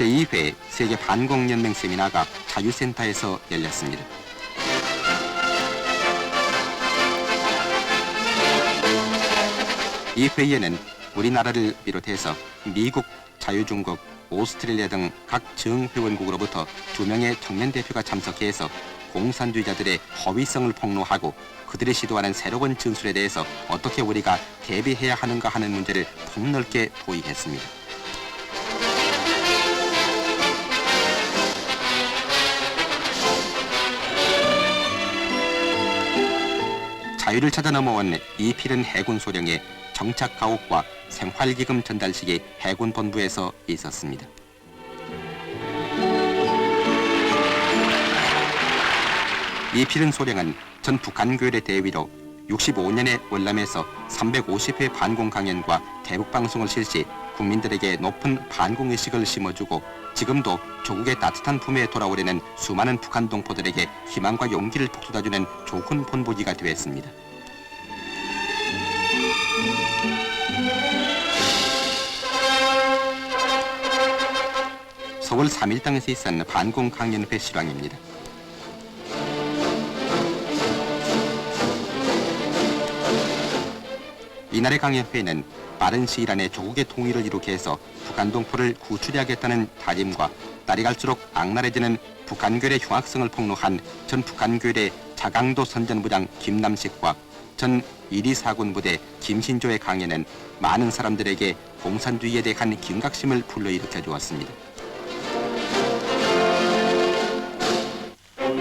제2회 세계 반공연맹 세미나가 자유센터에서 열렸습니다. 이 회의에는 우리나라를 비롯해서 미국, 자유중국, 오스트레일리아 등 각 정회원국으로부터 두 명의 청년 대표가 참석해서 공산주의자들의 허위성을 폭로하고 그들이 시도하는 새로운 전술에 대해서 어떻게 우리가 대비해야 하는가 하는 문제를 폭넓게 도입했습니다. 자유를 찾아 넘어온 이 필은 해군 소령의 정착 가옥과 생활기금 전달식이 해군 본부에서 있었습니다. 이 필은 소령은 전 북한교회 대위로 65년에 월남에서 350회 반공 강연과 대북 방송을 실시 국민들에게 높은 반공 의식을 심어주고 지금도 조국의 따뜻한 품에 돌아오려는 수많은 북한 동포들에게 희망과 용기를 북돋아주는 좋은 본보기가 되었습니다. 서울 3일당에서 있은 반공 강연회 실황입니다. 이날의 강연회는 빠른 시일 안에 조국의 통일을 이루게 해서 북한 동포를 구출해야겠다는 다짐과 날이 갈수록 악랄해지는 북한교의 흉악성을 폭로한 전 북한교의 자강도 선전부장 김남식과 전 1위 사군 부대 김신조의 강연은 많은 사람들에게 공산주의에 대한 경각심을 불러일으켜 주었습니다.